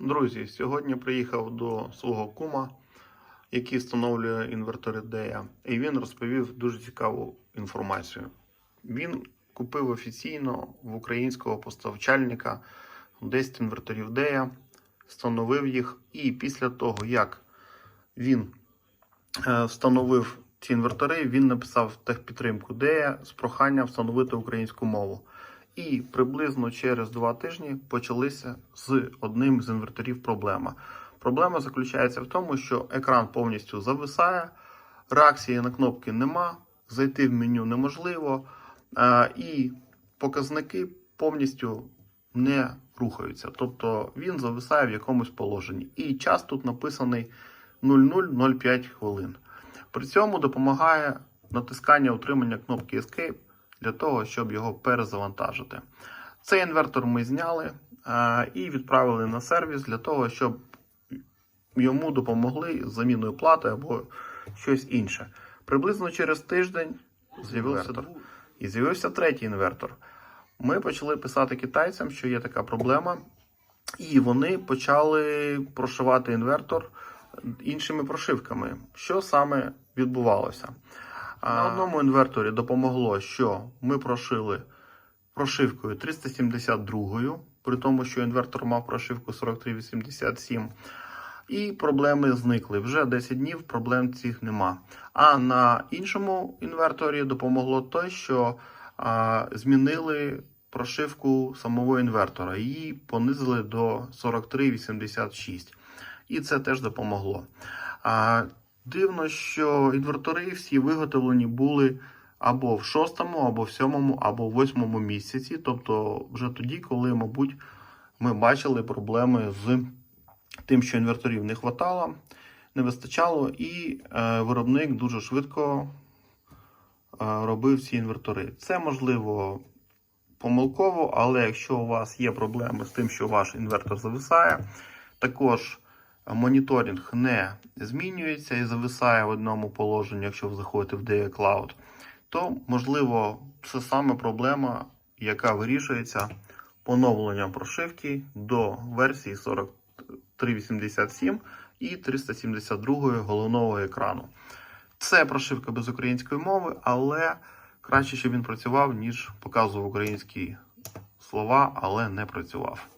Друзі, сьогодні приїхав до свого кума, який встановлює інвертор ідея, і він розповів дуже цікаву інформацію. Він купив офіційно в українського поставчальника 10 інверторів Дея, встановив їх, і після того, як він е, встановив ці інвертори, він написав техпідтримку Дея з проханням встановити українську мову. І приблизно через два тижні почалися з одним з інверторів проблема. Проблема заключається в тому, що екран повністю зависає, реакції на кнопки нема, зайти в меню неможливо, е, і показники повністю не рухаються. Тобто він зависає в якомусь положенні. І час тут написаний 0005 хвилин. При цьому допомагає натискання утримання кнопки Escape для того, щоб його перезавантажити. Цей інвертор ми зняли е, і відправили на сервіс для того, щоб йому допомогли з заміною плати або щось інше. Приблизно через тиждень з'явився і з'явився третій інвертор. Ми почали писати китайцям, що є така проблема, і вони почали прошивати інвертор іншими прошивками. Що саме відбувалося? На одному інверторі допомогло, що ми прошили прошивкою 372, при тому, що інвертор мав прошивку 4387. І проблеми зникли. Вже 10 днів проблем цих нема. А на іншому інверторі допомогло те, що а, змінили прошивку самого інвертора. Її понизили до 4386. І це теж допомогло. А, дивно, що інвертори всі виготовлені були або в шостому, або в сьомому, або в восьмому місяці. Тобто, вже тоді, коли, мабуть, ми бачили проблеми з тим, що інверторів не хватало, не вистачало, і е, виробник дуже швидко е, робив ці інвертори. Це можливо помилково, але якщо у вас є проблеми з тим, що ваш інвертор зависає, також моніторинг не змінюється і зависає в одному положенні, якщо ви заходите в DE Cloud, то можливо це саме проблема, яка вирішується поновленням прошивки до версії 4387 і 372 головного екрану. Це прошивка без української мови, але краще, щоб він працював, ніж показував українські слова, але не працював.